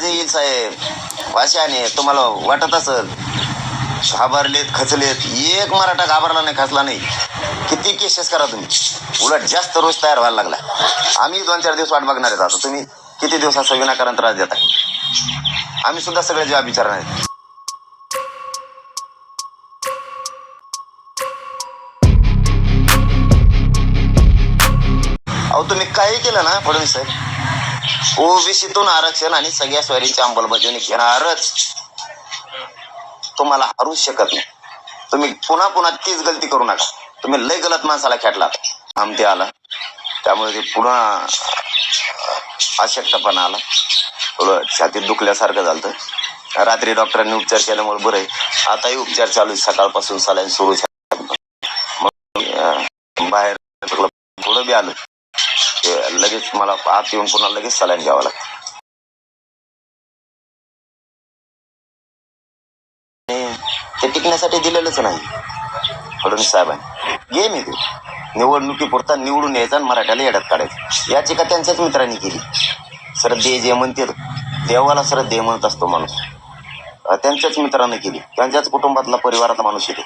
माझे येईल साहेब. वाशाने तुम्हाला वाटत असल. घाबरलेत खचलेत. एक मराठा घाबरला नाही खचला नाही. किती केसेस करा तुम्ही? उलट जास्त रोज तयार व्हायला लागला. आम्ही दोन चार दिवस वाट बघणार आहेत आता. तुम्ही किती दिवसाचा विनाकारण त्रास देता आम्ही सुद्धा सगळे जबाब विचारणार आहेत. अहो तुम्ही काही केलं ना फडणवीस साहेब? ओबीसीतून आरक्षण आणि सगळ्या स्वारीची अंमलबजावणी घेणारच. तुम्हाला हरू शकत नाही. तुम्ही पुन्हा पुन्हा तीच गलती करू नका. तुम्ही लय गलत माणसाला खेटला आमते आला. त्यामुळे ते पुन्हा अशक्तपणा आला. थोडं छातीत दुखल्यासारखं झालं रात्री डॉक्टरांनी उपचार केल्यामुळे बरं आहे. आताही उपचार चालू आहे सकाळपासून सलाईन सुरू मग बाहेर थोडं बी आलं. ते लगेच मला आत येऊन पुन्हा लगेच सलाईन घ्यावं लागतं. ते टिकण्यासाठी दिलेलंच नाही. फडणवीस साहेबांनी. गेम आहे ते. निवडणुकीपुरता निवडून यायचा आणि मराठ्याला येड्यात काढायचं. याची का त्यांच्याच मित्रांनी केली. श्रद्धे जे म्हणते देवाला श्रद्धे म्हणत असतो माणूस. त्यांच्याच मित्रानं केली. त्यांच्याच कुटुंबातला परिवारातला माणूस येते.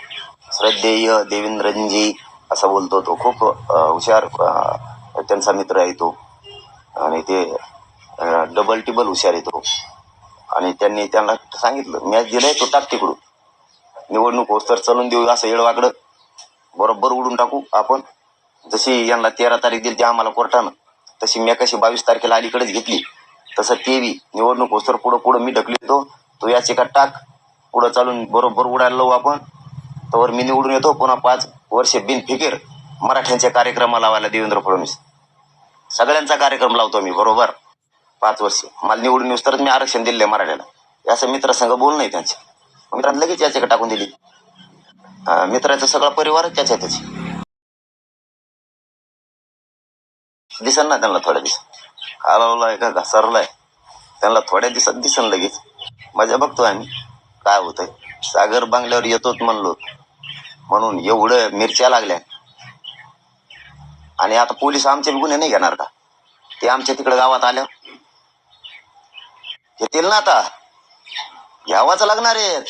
श्रद्धेय देवेंद्रजी असा बोलतो तो. खूप हुशार त्यांचा मित्र आहे तो. आणि ते डबल टिबल हुशार येतो आणि त्यांनी त्यांना सांगितलं मॅच दिलंय तो टाक तिकडून. निवडणूक होस तर चलून देऊ असं येडवाकडं बरोबर उडून टाकू आपण. जशी यांना तेरा तारीख दिली ती आम्हाला कोर्टानं तशी मी कशी बावीस तारखेला अलीकडेच घेतली. तसं ते बी निवडणूक होस तर पुढं पुढं मी ढकलतो तो याची का टाक. पुढं चालून बरोबर उडायला लावू आपण. तर मी निवडून येतो. पुन्हा पाच वर्षे बिनफिकीर मराठ्यांच्या कार्यक्रमाला लावायला देवेंद्र फडणवीस. सगळ्यांचा कार्यक्रम लावतो मी बरोबर? पाच वर्ष. मला निवडून येऊस तरच मी आरक्षण दिले मराठ्याला. हे असं मित्रासंग बोल नाही त्यांचे. मित्रांनी लगेच याच्याकडे टाकून दिली. मित्राचा सगळा परिवारच त्याच्या त्याची दिसन ना त्यांना थोड्या दिवस हलवलाय का घसरलाय. त्यांना थोड्या दिवसात दिसन लगेच. मजा बघतो आम्ही. काय होतंय? सागर बांगल्यावर येतोच म्हणलो. म्हणून एवढं मिरच्या लागल्या. आणि आता पोलीस आमचे गुन्हे नाही घेणार का? ते आमच्या तिकडे गावात आल्या. घेतील ना आता. घ्यावाच लागणार आहे.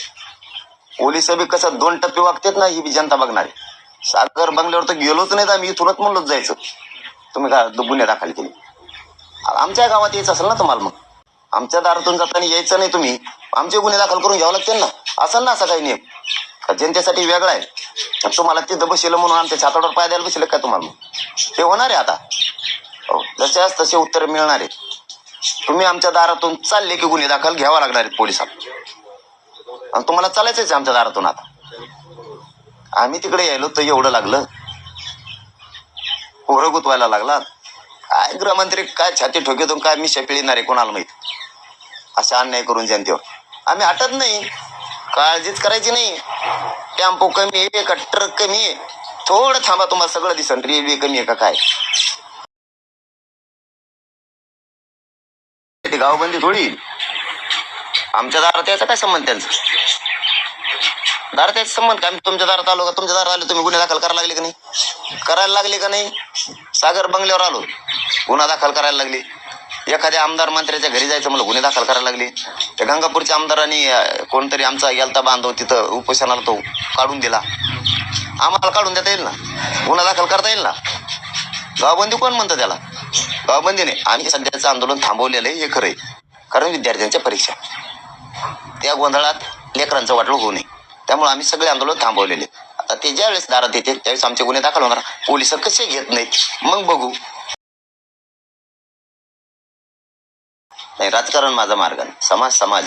पोलीस बी कसं दोन टप्पे वागतात ना ही बी जनता बघणार. आहे सागर बंगल्यावर तर गेलोच नाही तर आम्ही इथूनच म्हणलोच जायचं. तुम्ही का गुन्हे दाखल केले? आमच्या गावात यायचं असेल ना तुम्हाला मग. आमच्या दारातून जाताना यायचं नाही तुम्ही. आमचे गुन्हे दाखल करून घ्यावं लागतील ना. असेल ना असा काही नियम. का जनतेसाठी वेगळा आहे. तुम्हाला तिथं बसेल म्हणून आमच्या छातावर पाय द्यायला बसेल काय तुम्हाला? ते होणार आहे आता. हो जसे तसे उत्तर मिळणार आहे. तुम्ही आमच्या दारातून चालले की गुन्हे दाखल घ्यावा लागणार आहेत पोलिसात आणि तुम्हाला चालायचंच आहे आमच्या दारातून आता. आम्ही तिकडे यायलो तर एवढं लागलं. पोरं गुतवायला लागला. काय गृहमंत्री काय छाती ठोकेतून काय मी शेपिळणार आहे कोणाला माहीत? असा अन्याय करून जनतेवर. आम्ही हटत नाही. काळजीच करायची नाही. टेम्पो कमी आहे का ट्रक कमी आहे? थोडं थांबा तुम्हाला सगळं दिसन. रेल्वे कमी आहे का काय? गावबंदी थोडी. आमच्या दारात याचा काय संबंध त्यांचा? दारात याचा संबंध काय? आम्ही तुमच्या दारात आलो का? तुमच्या दारात आलो तुम्ही गुन्हे दाखल करायला लागले का नाही? करायला लागले का नाही? सागर बंगल्यावर आलो. गुन्हा दाखल करायला लागले. एखाद्या आमदार मंत्र्याच्या घरी जायचं मला गुन्हे दाखल करायला लागले. त्या गंगापूरच्या आमदारांनी कोणतरी आमचा गेलता बांधव तिथं उपोषणाला तो काढून दिला. आम्हाला काढून देता येईल ना? गुन्हा दाखल करता येईल ना? गावबंदी कोण म्हणतं त्याला? गावबंदीने आणि आम्ही सध्याचं आंदोलन थांबवलेलं आहे हे खरं आहे. कारण विद्यार्थ्यांच्या परीक्षा. त्या गोंधळात लेकरांचं वाटलं होऊ नये. त्यामुळे आम्ही सगळे आंदोलन थांबवलेले आता ते ज्यावेळेस दारात येते त्यावेळेस आमचे गुन्हे दाखल होणार. पोलीस कसे घेत नाहीत? मग बघू. नाही राजकारण माझा मार्ग नाही. समाज समाज.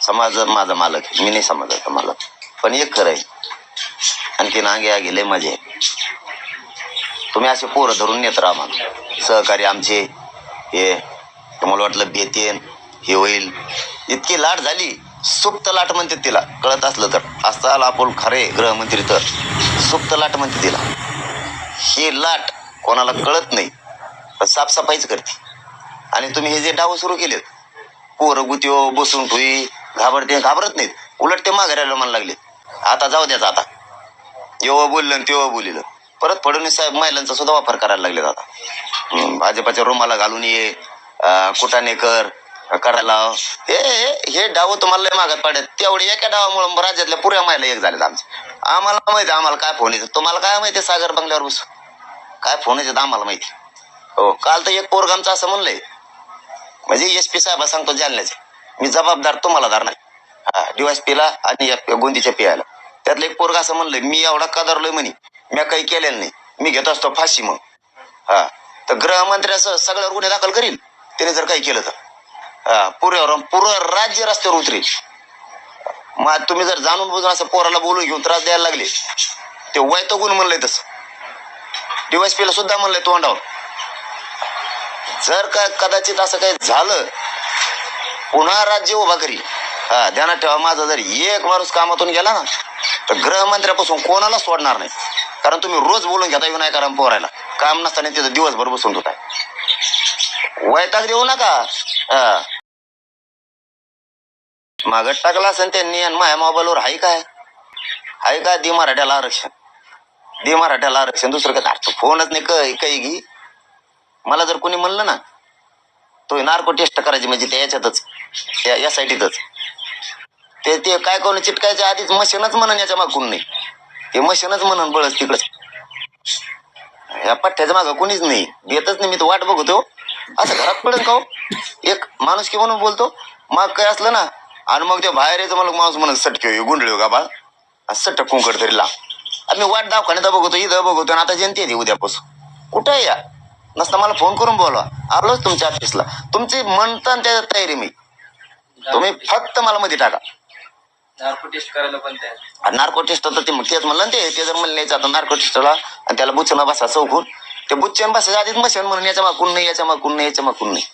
समाज माझा मालक आहे. मी नाही समाजाचा मालक पण एक खरं आहे. आणखी नागे आगे लय मजे तुम्ही असे पोरं धरून नेत राहा मला सहकारी आमचे हे तुम्हाला वाटलं बेतेन हे होईल. इतकी लाट झाली. सुप्त लाट म्हणते तिला. कळत असलं तर. असता आला आपण खरे गृहमंत्री तर. सुप्त लाट म्हणते तिला. ही लाट कोणाला कळत नाही. पण साफसफाईच करते. आणि तुम्ही हे जे डाव सुरू केलेत पोरं गुत्यो हो, बसून ठुई घाबरते घाबरत नाहीत. उलट ते माघारायला म्हणा लागले आता जाऊ द्याचा आता. जेव्हा बोललं आणि तेव्हा बोलिलं. परत फडणवीस साहेब महिलांचा सुद्धा वापर करायला लागलेत आता. भाजपाच्या रुमाला घालून ये कुटाने कर करायला हे हे- डाव तुम्हाला लय मागत पडत तेवढे एका डावामुळे राज्यातल्या पुऱ्या महिला एक झाल्यात आमच्या आम्हाला माहिती आम्हाला काय फोन येतो. तुम्हाला काय माहिती सागर बंगल्यावर बस काय फोन येतात आम्हाला माहिती? हो काल तर एक पोरगामचं असं म्हणलंय म्हणजे एस पी साहेब सांगतो जालन्याचे. मी जबाबदार तुम्हाला धरणार. हा डिवायस आणि गोंदीच्या पियाला त्यातलं एक पोरग असं म्हणलं मी एवढा कदरलोय म्हणे? मी काही केलेलं नाही. मी घेत असतो फाशी मग. हा तर गृहमंत्री असं सगळ्यावर गुन्हे दाखल करील? त्याने जर काही केलं तर. हा पुऱ्यावर पुरं राज्य रस्त्यावर उतरेल. मग तुम्ही जर जाणून बुजून असं पोराला बोलून घेऊन त्रास द्यायला लागले ते वैत गुण म्हणलंय तसं. डीवायसपीला सुद्धा म्हणलंय तोंडावर. जर का कदाचित असं काही झालं पुन्हा राज्य उभा करी. हा ध्यानात ठेवा माझा जर एक माणूस कामातून गेला ना तर गृहमंत्र्यापासून कोणाला सोडणार नाही. कारण तुम्ही रोज बोलून घेता विनायकाराम पोरायला. काम नसताना तिथं दिवसभर बसून होताय वैताग देऊ नका. हा. मागत टाकला असेल त्यांनी आणि माझ्या मोबाईलवर हाय काय? हाय का दि मराठ्याला आरक्षण. दे मराठ्याला आरक्षण दुसरं काय? फोनच नाही काही काही घे. मला जर कोणी म्हणलं ना तो नार्को टेस्ट करायची म्हणजे त्या याच्यातच त्या या साईटीतच ते ते काय करून चिटकायच्या आधीच मशीनच म्हणून याच्या मागून नाही. ते मशीनच म्हणून बळच तिकडच या पठ्ठ्याच्या मागं कोणीच नाही. देतच नाही मी तर वाट बघतो. असं घरात पडेल का हो? एक माणूस की म्हणून बोलतो मग काय असलं ना आणि मग ते बाहेर यायचं मला माणूस म्हणून सटके गुंडळी हो का बाळ? सट्ट कुंकड तरी ला आम्ही वाट दवाखान्यात बघतो इथं बघतो आणि आता जयंती आहे उद्यापासून. कुठं आहे या? नसता मला फोन करून बोलवा. आलोच तुमच्या ऑफिसला तुमची म्हणता आणि त्याच्यात तयारी मी. तुम्ही फक्त मला मध्ये टाका. नार्को टेस्ट करायला पण नार्को टेस्ट तर ते तेच म्हणलं ना ते ते जर म्हणले आता नार्को टेस्टला आणि त्याला बुच्चन बसा चौकून. ते बुच्चन बसायच्या आधीच मशन म्हणून याच्या मागून नाही याच्या मागून नाही याच्या मागून नाही.